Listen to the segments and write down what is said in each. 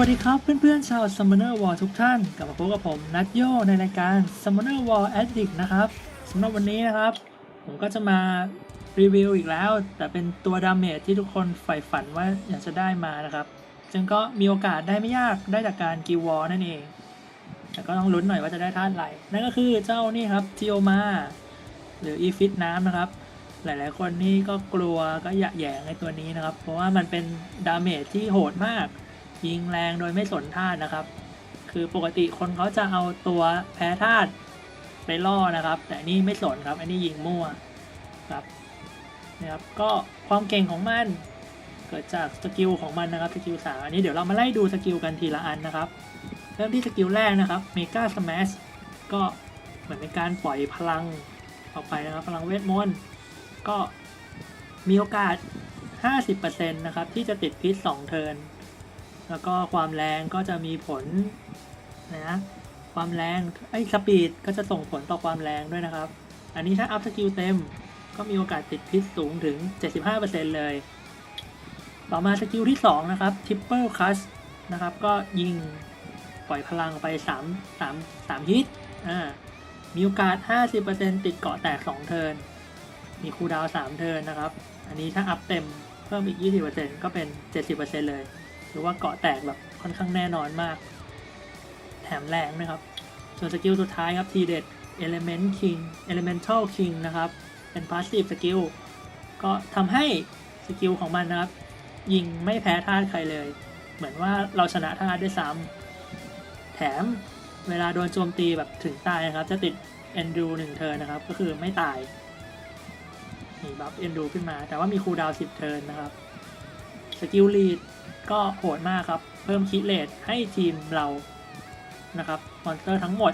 วัสดีครับเพื่อนๆชาว Summoner War ทุกท่านกลับมาพบกับผมนัทโยในรายการ Summoner War Addict นะครับสำหรับวันนี้นะครับ ผมก็จะมารีวิวอีกแล้ว แต่เป็นตัวดาเมจที่ทุกคนใฝ่ฝันว่าอยากจะได้มานะครับซึ่งก็มีโอกาสได้ไม่ยากได้จากการกิววอนั่นเอง แต่ก็ต้องลุ้นหน่อยว่าจะได้ท่าตุอะไรนั่นก็คือเจ้านี่ครับจิโอมาหรืออีฟิตน้ำนะครับหลายๆ คนนี่ก็กลัวก็หยะแยงในตัวนี้นะครับ เพราะว่ามันเป็นดาเมจที่โหดมาก ยิงแรงโดยไม่สนธาตุนะครับ คือปกติคนเขาจะเอาตัวแพ้ธาตุไปล่อนะครับ แต่นี่ไม่สนครับอันนี้ยิงมั่วครับนะครับก็ความเก่งของมันเกิดจากสกิลของมันนะครับสกิลสามอันนี้เดี๋ยวเรามาไล่ดูสกิลกันทีละอันนะครับ เริ่มที่สกิลแรกนะครับเมกาสมัชก็เหมือนเป็นการปล่อยพลังออกไปนะครับ พลังเวทมนต์ก็มีโอกาส 50%นะครับ ที่จะติดพิษ 2 เทิร์น แล้วก็ความแรงก็จะมีผลนะความแรงไอ้สปีดก็จะส่งผลต่อความแรงด้วยนะครับ อันนี้ถ้าอัพสกิลเต็มก็มีโอกาสติดพิษสูงถึง 75%เลย ต่อมาสกิลที่ 2 นะครับ Triple Crush นะครับ ก็ยิงปล่อยพลังไป 3 3 3ฮิตอ่ามีโอกาส 50%ติดเกาะแตก 2 เทิร์นมีคูลดาวน์3เทิร์นนะครับ อันนี้ถ้าอัพเต็มเพิ่มอีก 20%ก็เป็น 70%เลย ถือว่าเกาะแตกแบบค่อนข้างแน่นอนมาก แถมแรงนะครับ ส่วนสกิลสุดท้ายครับทีเด็ด Element King Elemental King นะครับ เป็น Passive Skill ก็ทำให้สกิลของมันนะครับ ยิงไม่แพ้ธาตุใครเลย เหมือนว่าเราชนะธาตุด้วยซ้ำแถมเวลาโดนโจมตีแบบถึงตายนะครับ จะติด Endu หนึ่งเทิร์นนะครับ ก็คือไม่ตายมีบัฟ Endu ขึ้นมา แต่ว่ามีคูลดาวน์10 เทิร์นนะครับสกิลลีด ก็โหดมากครับ เพิ่มคิดเลทให้ทีมเรานะครับมอนสเตอร์ทั้งหมด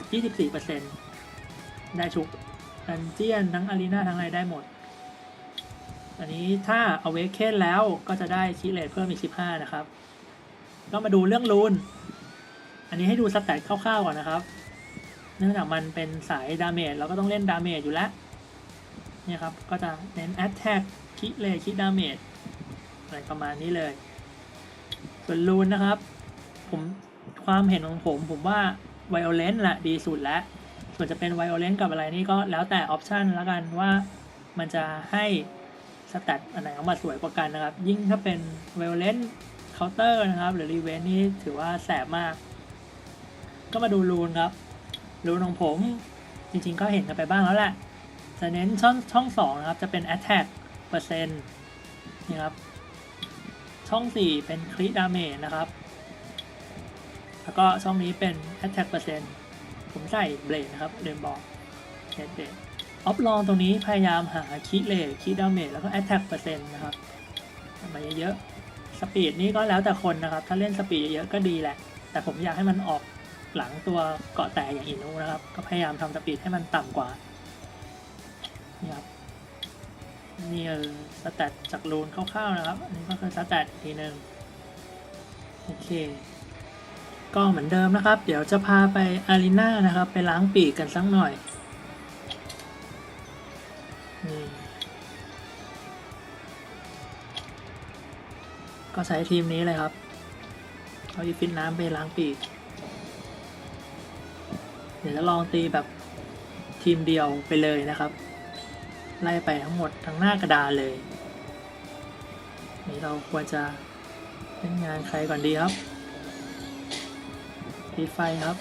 24%ได้ชุกดันเจียนทั้งอารีนาทั้งอะไรได้หมด อันนี้ถ้าเอาเวกเคนแล้วก็จะได้คิดเลทเพิ่มอีก 15 นะครับ ก็มาดูเรื่องรูน อันนี้ให้ดูสแตทคร่าวๆก่อนนะครับ เนื่องจากมันเป็นสายดาเมจเราก็ต้องเล่นดาเมจอยู่แล้วเนี่ยครับ ก็จะเน้น Attack คิดเลทคิดดาเมจอะไรประมาณนี้เลย ส่วนรูนนะครับ ผมความเห็นของผมผมว่าไวโอเลนต์แหละดีสุดแล้ว ส่วนจะเป็นไวโอเลนต์กับอะไรนี่ก็แล้วแต่ออปชันแล้วกันว่ามันจะให้สแตทอันไหนออกมาสวยกว่ากันนะครับ ยิ่งถ้าเป็นไวโอเลนต์เคาน์เตอร์นะครับ หรือรีเวนนี่ถือว่าแสบมาก ก็มาดูรูนครับ รูนของผมจริงๆก็เห็นกันไปบ้างแล้วแหละจะเน้นช่องช่องสองนะครับ จะเป็น attack เปอร์เซ็นต์นี่ครับ ช่อง 4 เป็นคริดาเมจนะครับ แล้วก็ช่องนี้เป็น attack เปอร์เซ็นต์ผมใส่เบลดนะครับเดิมบอกเบลดออฟลองตรงนี้พยายามหาคิเลทคิดาเมจแล้วก็ attack เปอร์เซ็นต์นะครับมาเยอะๆสปีดนี่ก็แล้วแต่คนนะครับ ถ้าเล่นสปีดเยอะๆก็ดีแหละ แต่ผมอยากให้มันออกหลังตัวเกาะแตกอย่างอินูนะครับ ก็พยายามทำสปีดให้มันต่ำกว่านี่ครับ นี่คือสแตทจากรูนคร่าวๆนะครับ อันนี้ก็คือสแตททีหนึ่งโอเค ก็เหมือนเดิมนะครับ เดี๋ยวจะพาไปอารีนานะครับ ไปล้างปีกกันสักหน่อยนี่ก็ใช้ทีมนี้เลยครับเอาอีฟินน้ำไปล้างปีก เดี๋ยวจะลองตีแบบทีมเดียวไปเลยนะครับ ไล่ไปทั้งหมดทั้งหน้ากระดานเลย นี่เราควรจะเล่นงานใครก่อนดีครับตีไฟครับ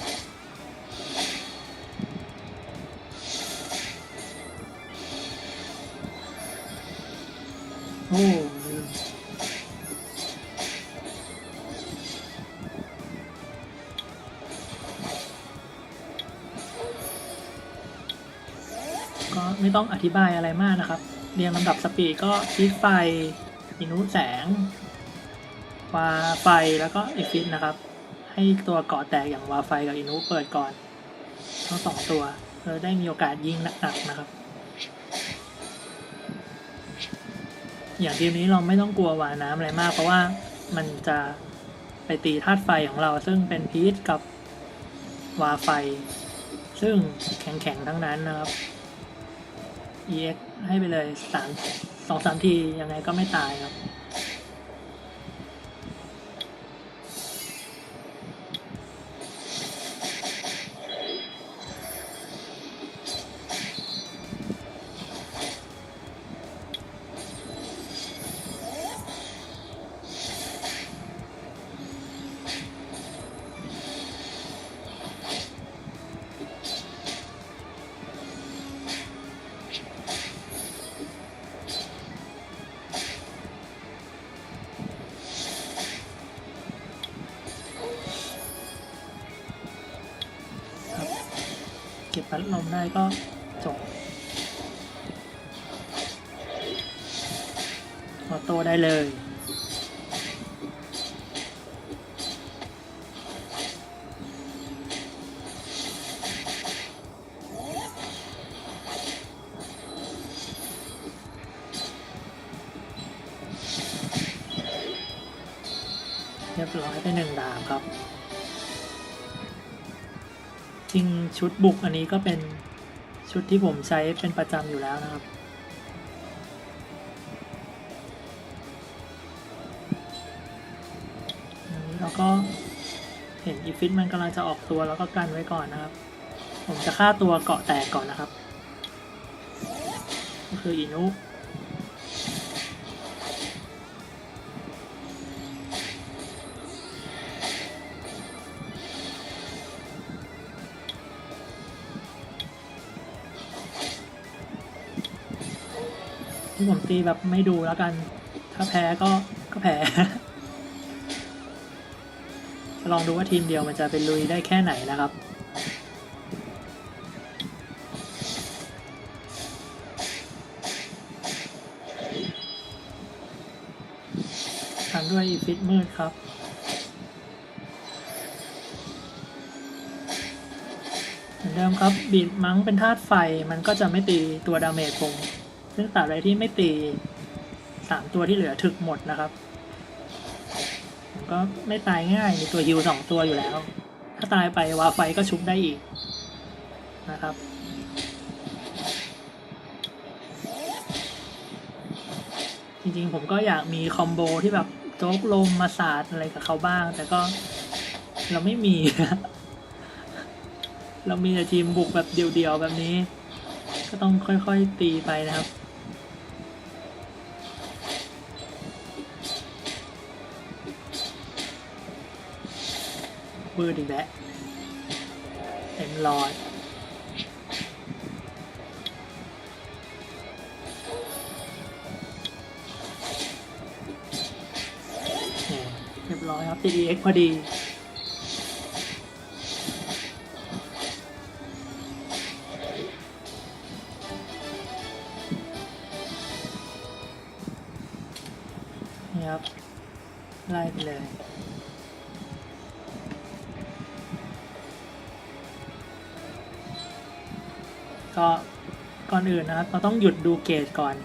โอ้ ไม่ต้องอธิบายอะไรมากนะครับ เรียงลำดับสปีดก็ฟีดไฟอินุแสงวาไฟแล้วก็เอฟิตนะครับ ให้ตัวเกาะแตกอย่างวาไฟกับอินุเปิดก่อนทั้งสองตัวเราได้มีโอกาสยิงหนักๆนะครับ อย่างทีมนี้เราไม่ต้องกลัววาน้ำอะไรมาก เพราะว่ามันจะไปตีธาตุไฟของเราซึ่งเป็นพีชกับวาไฟ ซึ่งแข็งๆทั้งนั้นนะครับ EX ให้ไปเลยสามสองสามทียังไงก็ไม่ตายครับ ลมได้ก็จบออโต้ได้เลยเรียบร้อยไปหนึ่งดาบครับ จริงชุดบุกอันนี้ก็เป็นชุดที่ผมใช้เป็นประจำอยู่แล้วนะครับอันนี้เราก็เห็นอีฟิตมันกำลังจะออกตัวแล้วก็กันไว้ก่อนนะครับ ผมจะฆ่าตัวเกาะแตกก่อนนะครับ ก็คืออินุ ตีแบบไม่ดูแล้วกัน ถ้าแพ้ก็ก็แพ้ ลองดูว่าทีมเดียวมันจะเป็นลุยได้แค่ไหนนะครับทำด้วยอีฟิตมืดครับเหมือนเดิมครับบีดมังเป็นธาตุไฟมันก็จะไม่ตีตัวดาเมจผม ซึ่งตราบใดที่ไม่ตีสามตัวที่เหลือถึกหมดนะครับ ก็ไม่ตายง่ายมีตัวฮิวสองตัวอยู่แล้ว ถ้าตายไปวาไฟก็ชุบได้อีกนะครับจริงๆ ผมก็อยากมีคอมโบที่แบบโจ๊กลมมาสาดอะไรกับเขาบ้าง แต่ก็เราไม่มี เรามีแต่ทีมบุกแบบเดียวๆ แบบนี้ ก็ต้องค่อยๆตีไปนะครับบืดอีกแล้วเต็มรอยเนี่ยเรียบร้อยครับ TDX พอดี ครับ เราต้องหยุดดูเกตก่อน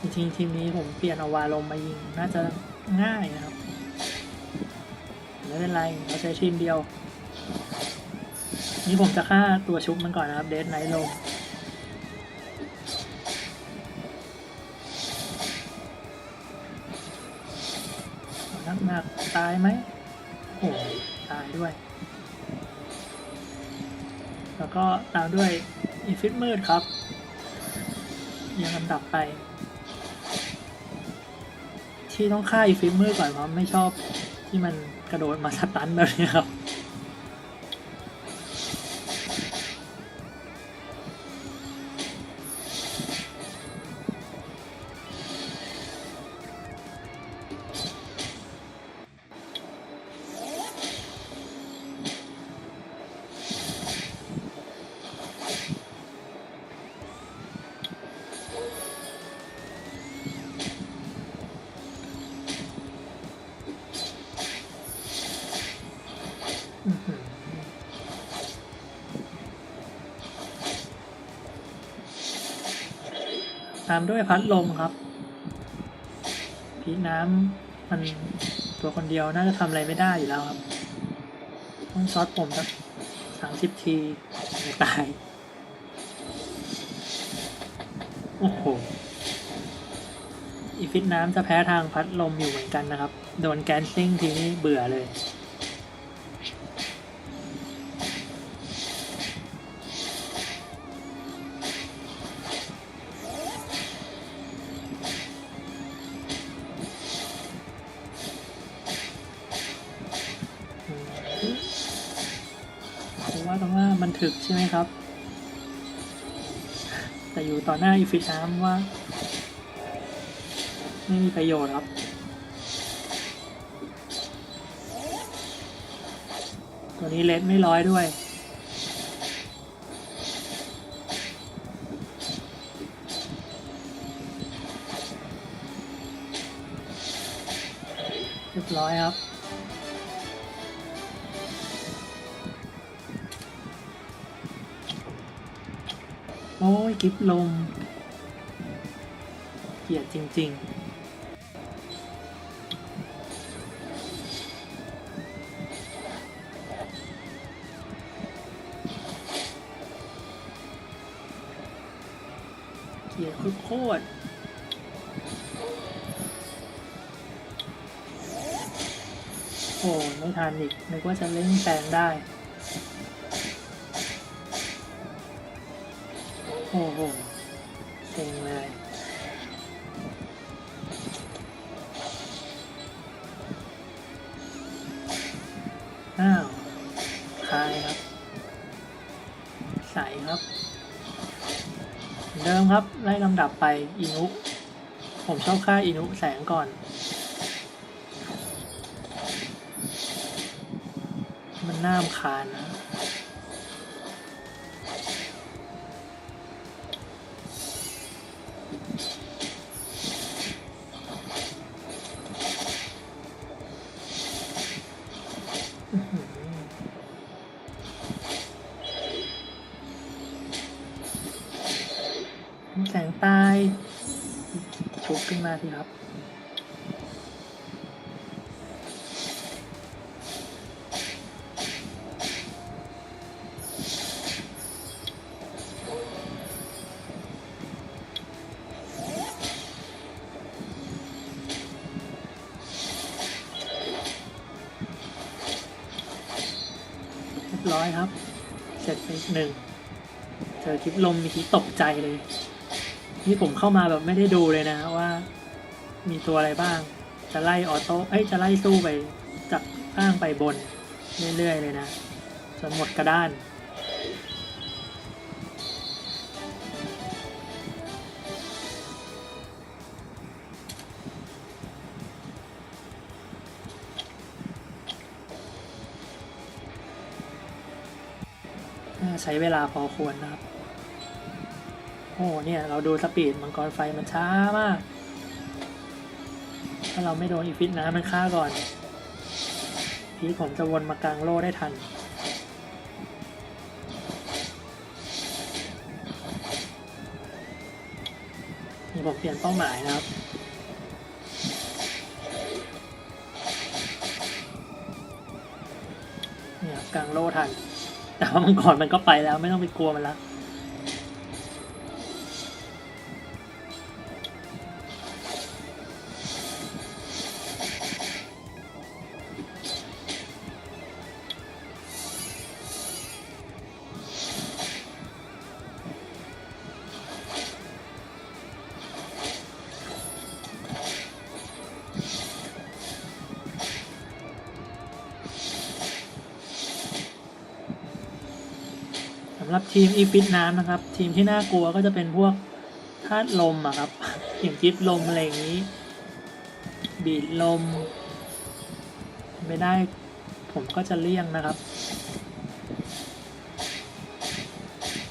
จริงๆทีมนี้ผมเปลี่ยนอาวาลมมายิง น่าจะง่ายนะครับ ไม่เป็นไรเราใช้ทีมเดียว นี่ผมจะฆ่าตัวชุบมันก่อนนะครับ เดดไนท์ลงนักหนักๆตายไหมโอ้โหตายด้วย แล้วก็ตามด้วยอีฟิตมืดครับยังลำดับไป ที่ต้องฆ่าอีฟิตมืดก่อนเพราะไม่ชอบที่มันกระโดดมาสตันแบบนี้ครับ ตามด้วยพัดลมครับพีน้ำมันตัวคนเดียวน่าจะทำอะไรไม่ได้อยู่แล้วครับ ต้องช็อตผมสักสามสิบทีไม่ตาย โอ้โห อีฟิตน้ำจะแพ้ทางพัดลมอยู่เหมือนกันนะครับ โดนแกนซิ่งทีนี้เบื่อเลย ถึกใช่ไหมครับ แต่อยู่ต่อหน้าอีฟิชามว่า ไม่มีประโยชน์ครับตัวนี้เลดไม่ร้อยด้วย เรียบร้อยครับ กิฟลมเกลียดจริง ๆเกลียดโคตรโอ้ไม่ทันอีกนึกว่าจะเล่นแซงได้ โอ้โหเซ็งเลยอ้าวคายครับ ใสครับเหมือนเดิมครับ ไล่ลำดับไปอินุ ผมชอบค่าอินุแสงก่อน มันน่ามคานนะ นมาสิครับเรียบร้อยครับ เสร็จไปอีกหนึ่ง เจอคลิปลมมีทีตกใจเลย นี่ผมเข้ามาแบบไม่ได้ดูเลยนะว่า มีตัวอะไรบ้าง จะไล่ออโต้เอ้ยจะไล่สู้ไปจากข้างไปบน เรื่อยๆเลยนะจนหมดกระด้านใช้เวลาพอควรนะครับ โอ้เนี่ย เราดูสปีดมังกรไฟมันช้ามากาเราไม่โดนอีฟิตนะมันฆ่าก่อนพีผมจะวนมากลางโล่ได้ทันนี่ผมเปลี่ยนเป้าหมายนะครับเนี่ยกลางโล่ทัน แต่ว่ามังกรมันก็ไปแล้วไม่ต้องไปกลัวมันละ สำหรับทีมอีฟิตน้ำนะครับ ทีมที่น่ากลัวก็จะเป็นพวกธาตุลมอะครับอย่างจิตลมอะไรอย่างนี้ บีดลม ไม่ได้ผมก็จะเลี่ยงนะครับ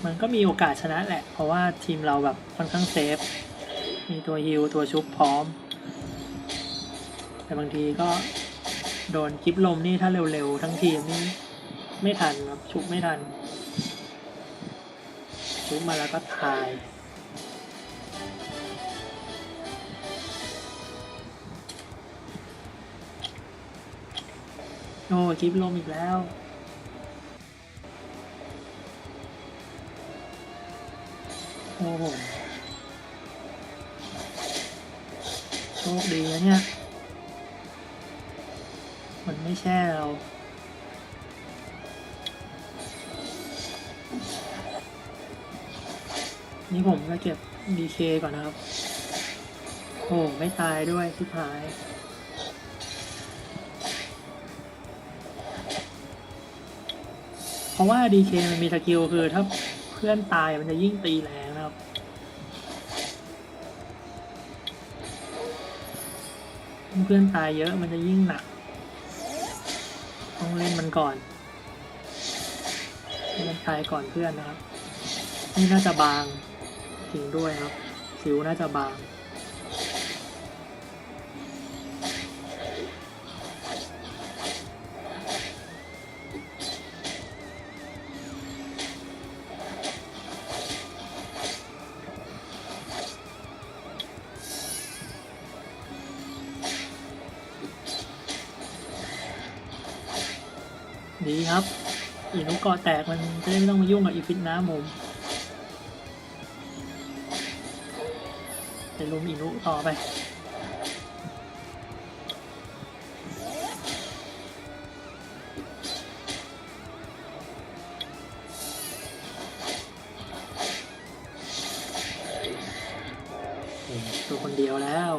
มันก็มีโอกาสชนะแหละ เพราะว่าทีมเราแบบค่อนข้างเซฟ มีตัวฮิลตัวชุบพร้อม แต่บางทีก็โดนคลิปลมนี่ถ้าเร็วๆ ทั้งทีมนี่ไม่ทันครับ ชุบไม่ทัน ชุบมาแล้วก็ทายโอ้คลิปลมอีกแล้วโอ้โหโชคดีนะเนี่ย มันไม่แช่เรา นี่ผมจะเก็บ DK ก่อนนะครับ โอ้ไม่ตายด้วยที่หาย เพราะว่า DK มันมีสกิลคือถ้าเพื่อนตายมันจะยิ่งตีแรงนะครับ เพื่อนตายเยอะมันจะยิ่งหนัก ต้องเล่นมันก่อนมันตายก่อนเพื่อนนะครับ นี่น่าจะบาง จริงด้วยครับคิ้วน่าจะบางดีครับ อีนุกกอแตกมันจะได้ไม่ต้องมายุ่งกับอีฟิตนะผม ไปลุมอีนุต่อไปตัวคนเดียวแล้ว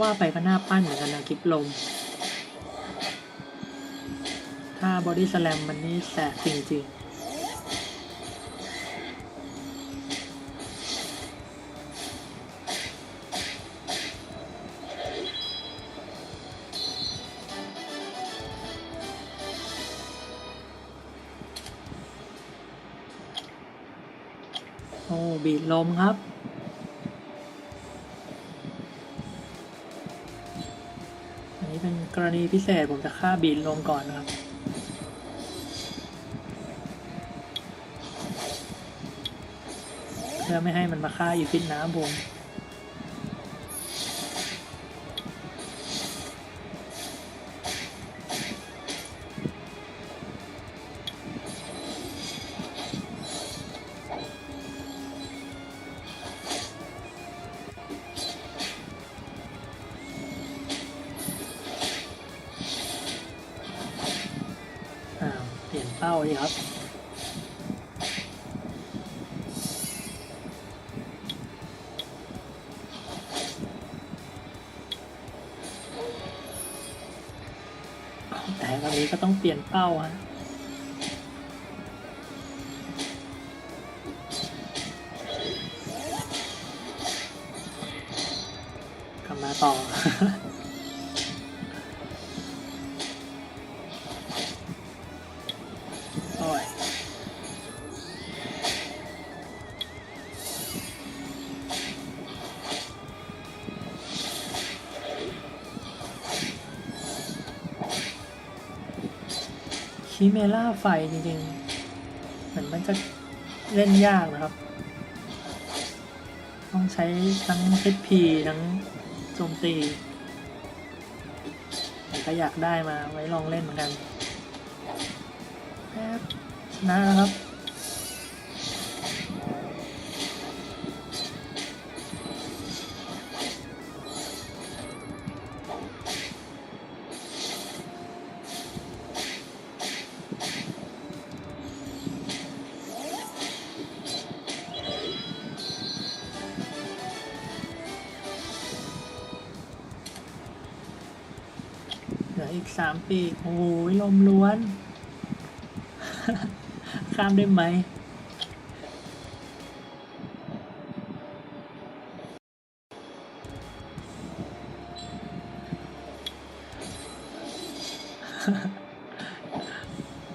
ว่าไปก็น่าปั้นเหมือนกันนะคลิปลม ถ้าบอดี้สแลมมันนี่แสบจริงๆ มครับ อันนี้เป็นกรณีพิเศษผมจะฆ่าบีดลมก่อนนะครับเพื่อไม่ให้มันมาฆ่าอยู่ที่น้ำผม ก็ต้องเป มล่าไฟจริงๆ เหมือนมันจะเล่นยากนะครับ ต้องใช้ทั้งเทพีทั้งโจมตีแต่ก็อยากได้มาไว้ลองเล่นเหมือนกันแป๊บชนะครับ สามปีกโอ้ยลมล้วน ข้ามได้ไหม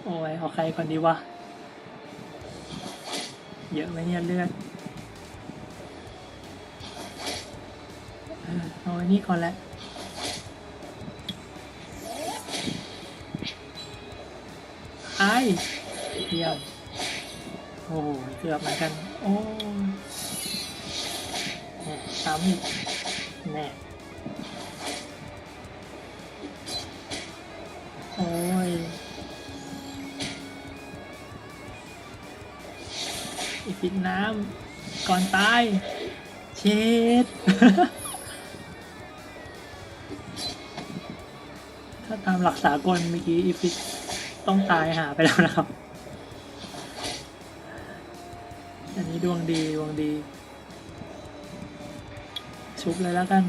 โอ้ยเอาใครก่อนดีวะ เยอะไหมเนี่ยเลือดเอาไอ้นี่ก่อนแหละ ไอ้เยี่ยมโอ้เกือบเหมือนกัน โอ้ยแน่ซ้ำอีกแน่โอ้ย อีกฟิดน้ำก่อนตาย เช็ดถ้าตามหลักสากลเมื่อกี้อีฟิต ต้องตายหาไปแล้วนะครับ อันนี้ดวงดีดวงดี ชุบเลยแล้วกัน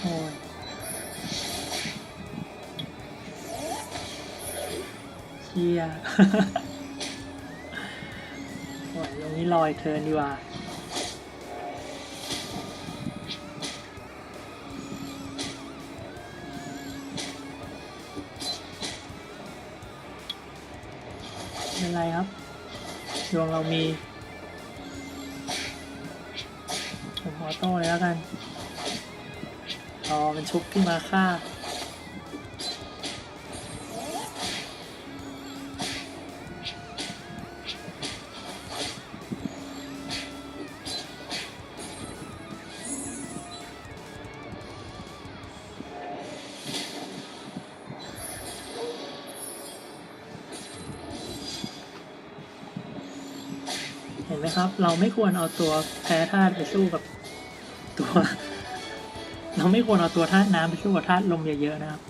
โอ้ยเชียโอ้ยต รงนี้ลอยเทิร์นดีกว่าไม่เป็นไรครับ ดวงเรามีผมออโต้เลยแล้วกันรอมันชุบขึ้นมาฆ่า เราไม่ควรเอาตัวแพ้ธาตุไปสู้กับตัว เราไม่ควรเอาตัวธาตุน้ำไปสู้กับธาตุลมเยอะๆนะครับ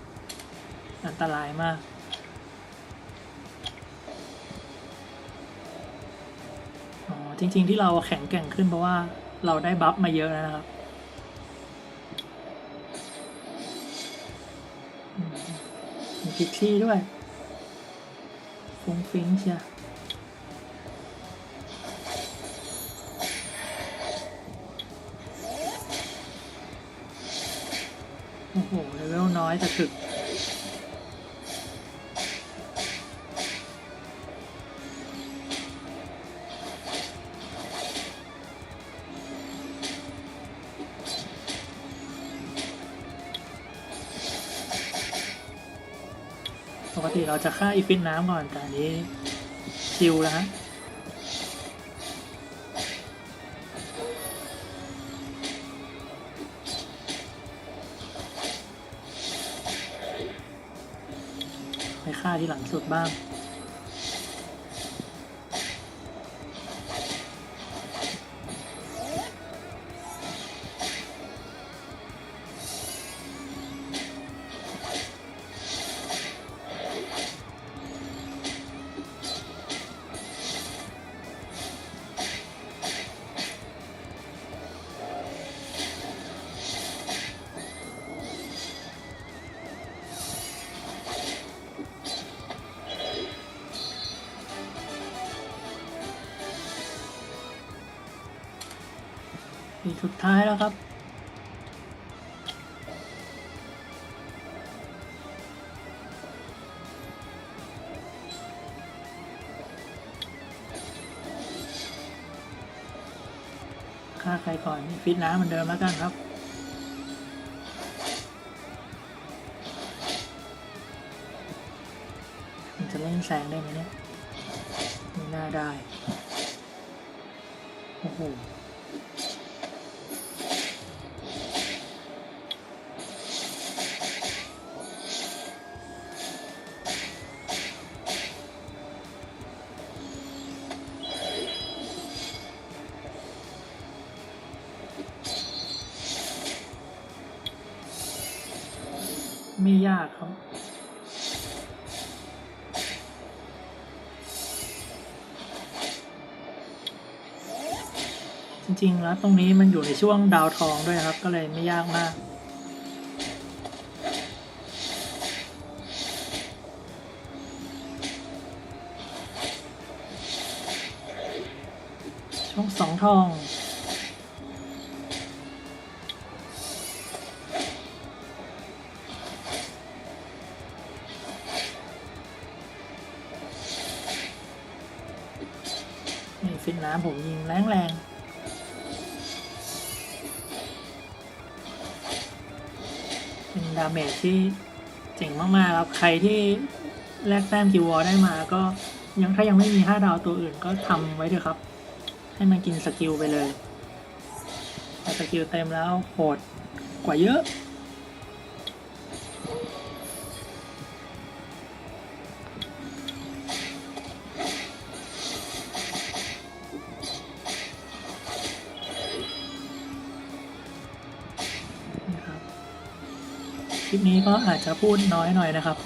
อันตรายมาก อ๋อ จริง ๆ ที่เราแข็งแกร่งขึ้นเพราะว่าเราได้บัฟมาเยอะแล้วนะครับมีพิกซี่ด้วยฟุ้งฟิ้งเชีย อ้โหเลเวลน้อยแต่ถึกปกติเราจะฆ่าอีฟิตน้ำก่อนแต่อันนี้คิวแล้วฮะาที่หลังสุดบ้าง ปีสุดท้ายแล้วครับฆ่าใครก่อนฟิตน้ำเหมือนเดิมแล้วกันครับมันจะเล่นแสงได้ไหมเนี่ยไม่น่าได้ โอ้โห ไม่ยากครับ จริงๆแล้วตรงนี้มันอยู่ในช่วงดาวทองด้วยครับ ก็เลยไม่ยากมากช่วงสองทอง เป็นดาเมจที่เจ๋งมากๆครับใครที่แลกแต้มคิววอลได้มาก็ยังถ้ายังไม่มี 5 ดาวตัวอื่นก็ทำไว้เถอะครับ ให้มันกินสกิลไปเลยแต่สกิลเต็มแล้วโหดกว่าเยอะ นี้ก็อาจจะพูดน้อยหน่อยนะครับ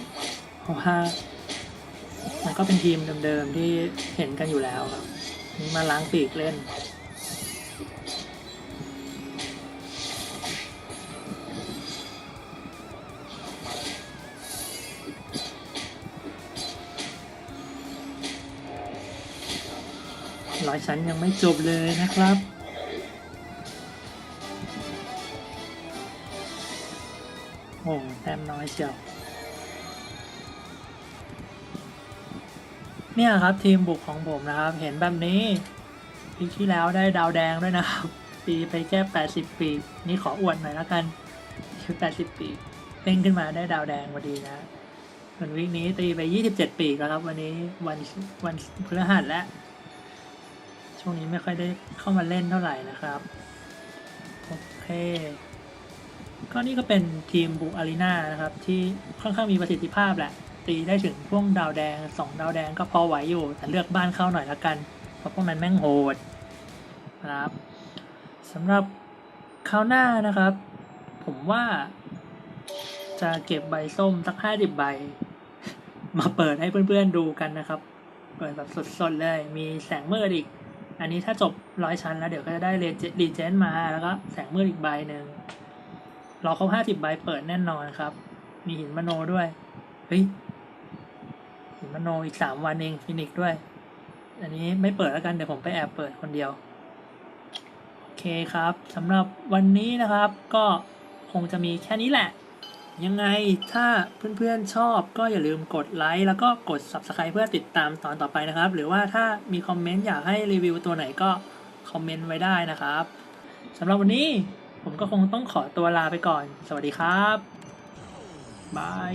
เพราะว่ามันก็เป็นทีมเดิมๆที่เห็นกันอยู่แล้วครับนี่มาล้างปีกเล่น ร้อยชั้นยังไม่จบเลยนะครับ โอ้แต้มน้อยเชียวเนี่ยครับทีมบุกของผมนะครับ เห็นแบบนี้ปีที่แล้วได้ดาวแดงด้วยนะครับ ปีไปแค่ 80 ปี นี่ขออวดหน่อยแล้วกันคือ80 ปีเด้งขึ้นมาได้ดาวแดงพอดีนะส่วนวิกนี้ตีไป 27 ปีแล้วครับ วันนี้วันวันพฤหัสแล้ว ช่วงนี้ไม่ค่อยได้เข้ามาเล่นเท่าไหร่นะครับ โอเค ก็นี่ก็เป็นทีมบุอารีนานะครับ ที่ค่อนข้างมีประสิทธิภาพแหละ ตีได้ถึงพวกดาวแดงสองดาวแดงก็พอไหวอยู่ แต่เลือกบ้านเข้าหน่อยละกัน เพราะพวกมันแม่งโหดนะครับสำหรับคราวหน้านะครับ ผมว่าจะเก็บใบส้มสักห้าสิบใบ มาเปิดให้เพื่อนๆดูกันนะครับ เปิดแบบสดๆเลย มีแสงมืดอีก อันนี้ถ้าจบร้อยชั้นแล้วเดี๋ยวก็จะได้รีเจนมาแล้วก็แสงมืดอีกใบหนึ่ง รอครบห้าสิบใบเปิดแน่นอนครับ มีหินมโนด้วย เฮ้ย หินมโนอีกสามวันเองฟินิกด้วย อันนี้ไม่เปิดแล้วกันเดี๋ยวผมไปแอบเปิดคนเดียว โอเคครับสำหรับวันนี้นะครับ ก็คงจะมีแค่นี้แหละ ยังไงถ้าเพื่อนๆชอบก็อย่าลืมกดไลค์แล้วก็กด Subscribe เพื่อติดตามตอนต่อไปนะครับ หรือว่าถ้ามีคอมเมนต์อยากให้รีวิวตัวไหนก็คอมเมนต์ไว้ได้นะครับสำหรับวันนี้ ผมก็คงต้องขอตัวลาไปก่อน สวัสดีครับ บาย